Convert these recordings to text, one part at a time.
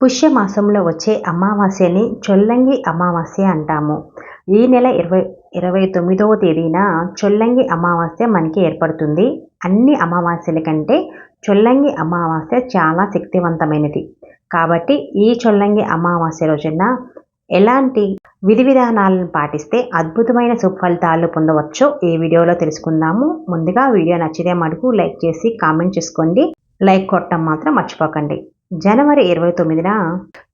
పుష్యమాసంలో వచ్చే అమావాస్యని చొల్లంగి అమావాస్య అంటాము. ఈ నెల ఇరవై ఇరవై తొమ్మిదవ తేదీన చొల్లంగి అమావాస్య మనకి ఏర్పడుతుంది. అన్ని అమావాస్యల కంటే చొల్లంగి అమావాస్య చాలా శక్తివంతమైనది. కాబట్టి ఈ చొల్లంగి అమావాస్య రోజున ఎలాంటి విధి విధానాలను పాటిస్తే అద్భుతమైన సుఫలితాలు పొందవచ్చో ఈ వీడియోలో తెలుసుకుందాము. ముందుగా వీడియో నచ్చితే మటుకు లైక్ చేసి కామెంట్ చేసుకోండి. లైక్ కొట్టడం మాత్రం మర్చిపోకండి. జనవరి ఇరవై తొమ్మిదిన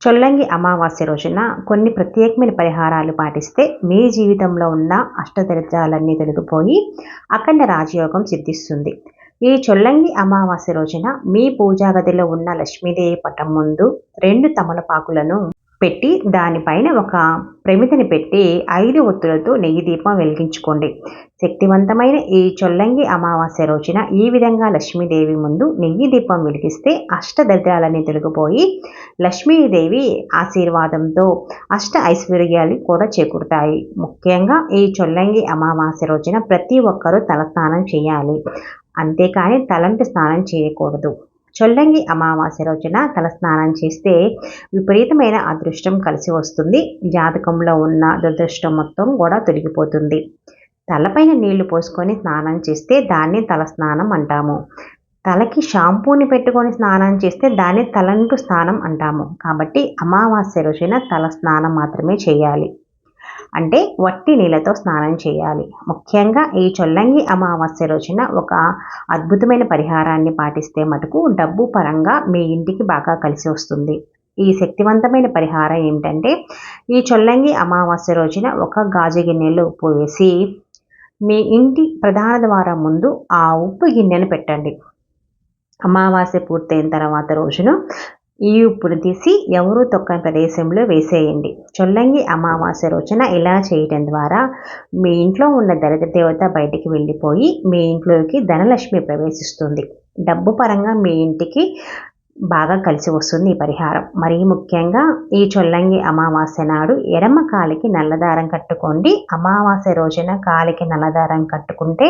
చొల్లంగి అమావాస్య రోజున కొన్ని ప్రత్యేకమైన పరిహారాలు పాటిస్తే మీ జీవితంలో ఉన్న అష్టదరిద్రాలన్నీ తొలగిపోయి అఖండ రాజయోగం సిద్ధిస్తుంది. ఈ చొల్లంగి అమావాస్య రోజున మీ పూజా గదిలో ఉన్న లక్ష్మీదేవి పటం ముందు రెండు తమలపాకులను పెట్టి దానిపైన ఒక ప్రమితిని పెట్టి ఐదు ఒత్తులతో నెయ్యి దీపం వెలిగించుకోండి. శక్తివంతమైన ఈ చొల్లంగి అమావాస్య రోజున ఈ విధంగా లక్ష్మీదేవి ముందు నెయ్యి దీపం వెలిగిస్తే అష్టదరిద్రాలన్నీ తొలగిపోయి లక్ష్మీదేవి ఆశీర్వాదంతో అష్ట ఐశ్వర్యాలు కూడా చేకూరుతాయి. ముఖ్యంగా ఈ చొల్లంగి అమావాస్య రోజున ప్రతి ఒక్కరూ తలస్నానం చేయాలి. అంతేకాని తలంటి స్నానం చేయకూడదు. చొల్లంగి అమావాస్య రోజున తలస్నానం చేస్తే విపరీతమైన అదృష్టం కలిసి వస్తుంది. జాతకంలో ఉన్న దురదృష్టం మొత్తం కూడా తొలగిపోతుంది. తలపైన నీళ్ళు పోసుకొని స్నానం చేస్తే దాన్ని తలస్నానం అంటాము. తలకి షాంపూని పెట్టుకొని స్నానం చేస్తే దాన్ని తలంటు స్నానం అంటాము. కాబట్టి అమావాస్య రోజున తల స్నానం మాత్రమే చేయాలి. అంటే వట్టి నీళ్ళతో స్నానం చేయాలి. ముఖ్యంగా ఈ చొల్లంగి అమావాస్య రోజున ఒక అద్భుతమైన పరిహారాన్ని పాటిస్తే మటుకు డబ్బు పరంగా మీ ఇంటికి బాగా కలిసి వస్తుంది. ఈ శక్తివంతమైన పరిహారం ఏమిటంటే ఈ చొల్లంగి అమావాస్య రోజున ఒక గాజు గిన్నెలో ఉప్పు వేసి మీ ఇంటి ప్రధాన ద్వారం ముందు ఆ ఉప్పు గిన్నెను పెట్టండి. అమావాస్య పూర్తయిన తర్వాత రోజున ఈ ఉప్పును తీసి ఎవరూ తొక్కని ప్రదేశంలో వేసేయండి. చొల్లంగి అమావాస్య రోజున ఇలా చేయటం ద్వారా మీ ఇంట్లో ఉన్న దరిద్ర దేవత బయటికి వెళ్ళిపోయి మీ ఇంట్లోకి ధనలక్ష్మి ప్రవేశిస్తుంది. డబ్బు పరంగా మీ ఇంటికి బాగా కలిసి వస్తుంది ఈ పరిహారం. మరీ ముఖ్యంగా ఈ చొల్లంగి అమావాస్య నాడు ఎడమ కాలికి నల్లదారం కట్టుకోండి. అమావాస్య రోజున కాలికి నల్లదారం కట్టుకుంటే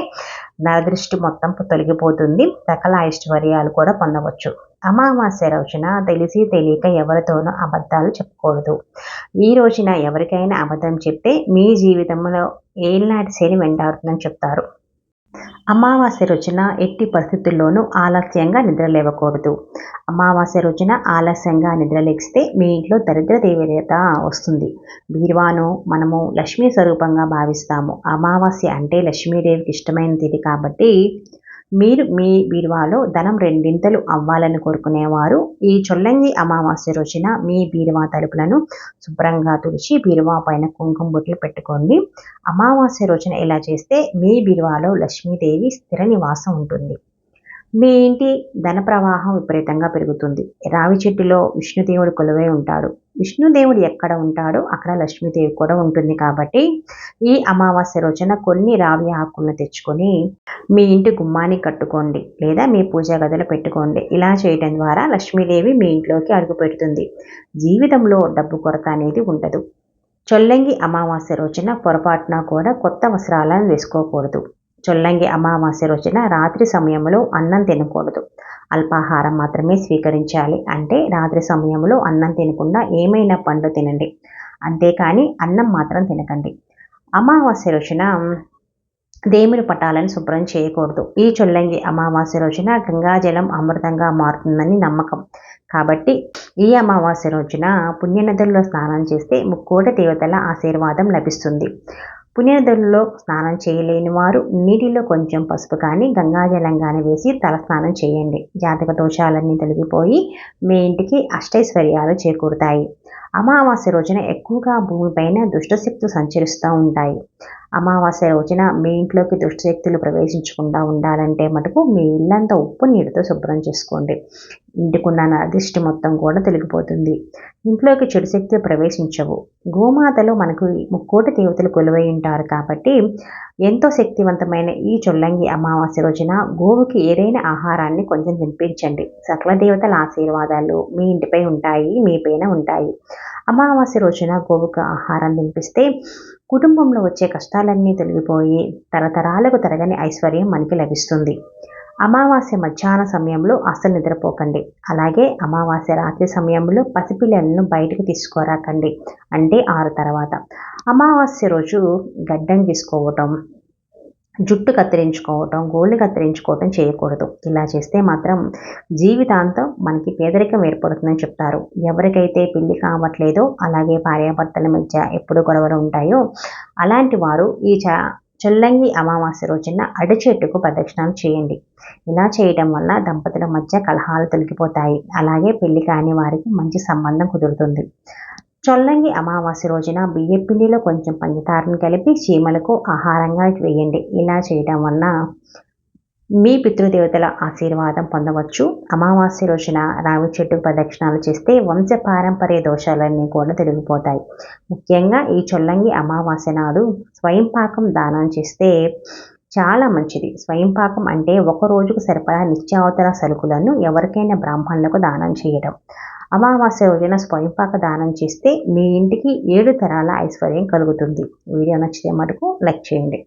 నరదృష్టి మొత్తం తొలగిపోతుంది. సకల ఐశ్వర్యాలు కూడా పొందవచ్చు. అమావాస్య రోజున తెలిసి తెలియక ఎవరితోనూ అబద్ధాలు చెప్పకూడదు. ఈ రోజున ఎవరికైనా అబద్ధం చెప్తే మీ జీవితంలో ఏనాటి శని వెంటాడుతుందని చెప్తారు. అమావాస్య రోజున ఎట్టి పరిస్థితుల్లోనూ ఆలస్యంగా నిద్రలేవకూడదు అమావాస్య రోజున ఆలస్యంగా నిద్రలేస్తే మీ ఇంట్లో దరిద్ర దేవత వస్తుంది. బీర్వాను మనము లక్ష్మీ స్వరూపంగా భావిస్తాము. అమావాస్య అంటే లక్ష్మీదేవికి ఇష్టమైనది కాబట్టి మీరు మీ బీరువాలో ధనం రెండింతలు అవ్వాలని కోరుకునేవారు. ఈ చొల్లంగి అమావాస్య రోజున మీ బీరువా తలుపులను శుభ్రంగా తుడిచి బీరువా పైన కుంకుమ బొట్లు పెట్టుకోండి. అమావాస్య రోజున ఇలా చేస్తే మీ బీరువాలో లక్ష్మీదేవి స్థిర నివాసం ఉంటుంది. మీ ఇంటి ధన ప్రవాహం విపరీతంగా పెరుగుతుంది. రావి చెట్టులో విష్ణుదేవుడు కొలువై ఉంటాడు. విష్ణుదేవుడు ఎక్కడ ఉంటాడో అక్కడ లక్ష్మీదేవి కూడా ఉంటుంది కాబట్టి ఈ అమావాస్య రోజున కొన్ని రావి ఆకులను తెచ్చుకొని మీ ఇంటి గుమ్మాన్ని కట్టుకోండి లేదా మీ పూజా గదిలో పెట్టుకోండి. ఇలా చేయడం ద్వారా లక్ష్మీదేవి మీ ఇంట్లోకి అడుగు పెడుతుంది. జీవితంలో డబ్బు కొరత అనేది ఉండదు. చొల్లంగి అమావాస్య రోజున పొరపాటున కూడా కొత్త వస్త్రాలను వేసుకోకూడదు. చొల్లంగి అమావాస్య రోజున రాత్రి సమయంలో అన్నం తినకూడదు. అల్పాహారం మాత్రమే స్వీకరించాలి అంటే రాత్రి సమయంలో అన్నం తినకుండా ఏమైనా పండు తినండి. అంతేకాని అన్నం మాత్రం తినకండి. అమావాస్య రోజున దేవుని పటాలను శుభ్రం చేయకూడదు. ఈ చొల్లంగి అమావాస్య రోజున గంగాజలం అమృతంగా మారుతుందని నమ్మకం. కాబట్టి ఈ అమావాస్య రోజున పుణ్యనదుల్లో స్నానం చేస్తే ముక్కోటి దేవతల ఆశీర్వాదం లభిస్తుంది. పుణ్యనదుల్లో స్నానం చేయలేని వారు నీటిలో కొంచెం పసుపు కానీ గంగాజలం కానీ వేసి తల స్నానం చేయండి. జాతక దోషాలన్నీ తొలగిపోయి మీ ఇంటికి అష్టైశ్వర్యాలు చేకూరుతాయి. అమావాస్య రోజున ఎక్కువగా భూమిపైన దుష్టశక్తులు సంచరిస్తూ ఉంటాయి. అమావాస్య రోజున మీ ఇంట్లోకి దుష్టశక్తులు ప్రవేశించకుండా ఉండాలంటే మటుకు మీ ఇల్లంతా ఉప్పు నీటితో శుభ్రం చేసుకోండి. ఇంటికున్న అదిష్టి మొత్తం కూడా తొలగిపోతుంది. ఇంట్లోకి చెడు శక్తులు ప్రవేశించవు. గోమాతలు మనకు ముక్కోటి దేవతలు కొలువై ఉంటారు కాబట్టి ఎంతో శక్తివంతమైన ఈ చొల్లంగి అమావాస్య రోజున గోవుకి ఏదైనా ఆహారాన్ని కొంచెం తినిపించండి. సకల దేవతల ఆశీర్వాదాలు మీ ఇంటిపై ఉంటాయి మీ పైన ఉంటాయి. అమావాస్య రోజున గోవుకు ఆహారం తినిపిస్తే కుటుంబంలో వచ్చే కష్టాలన్నీ తొలగిపోయి తరతరాలకు తరగని ఐశ్వర్యం మనకి లభిస్తుంది. అమావాస్య మధ్యాహ్న సమయంలో అస్సలు నిద్రపోకండి. అలాగే అమావాస్య రాత్రి సమయంలో పసిపిల్లలను బయటకు తీసుకురాకండి. అంటే ఆరు తర్వాత. అమావాస్య రోజు గడ్డం తీసుకోవటం జుట్టు కత్తిరించుకోవటం గోళ్ళు కత్తిరించుకోవటం చేయకూడదు. ఇలా చేస్తే మాత్రం జీవితాంతం మనకి పేదరికం ఏర్పడుతుందని చెప్తారు. ఎవరికైతే పెళ్ళి కావట్లేదో అలాగే భార్యాభర్తల మధ్య ఎప్పుడు గొడవలు ఉంటాయో అలాంటి వారు ఈ చ చొల్లంగి అమావాస్య రోజున అడిచెట్టుకు ప్రదక్షిణాలు చేయండి. ఇలా చేయటం వల్ల దంపతుల మధ్య కలహాలు తొలగిపోతాయి. అలాగే పెళ్ళి కాని వారికి మంచి సంబంధం కుదురుతుంది. చొల్లంగి అమావాస్య రోజున బియ్యం పిండిలో కొంచెం పంచదారను కలిపి చీమలకు ఆహారంగా వేయండి. ఇలా చేయడం వలన మీ పితృదేవతల ఆశీర్వాదం పొందవచ్చు. అమావాస్య రోజున రావి చెట్టు ప్రదక్షిణాలు చేస్తే వంశ పారంపర్య దోషాలన్నీ కూడా తొలగిపోతాయి. ముఖ్యంగా ఈ చొల్లంగి అమావాస్య నాడు స్వయం పాకం దానం చేస్తే చాలా మంచిది. స్వయం పాకం అంటే ఒక రోజుకు సరిపడా నిత్యావతర సరుకులను ఎవరికైనా బ్రాహ్మణులకు దానం చేయడం అమావాస్య రోజున స్వయంపాక దానం చేస్తే మీ ఇంటికి ఏడు తరాల ఐశ్వర్యం కలుగుతుంది. వీడియో నచ్చితే మటుకు లైక్ చేయండి.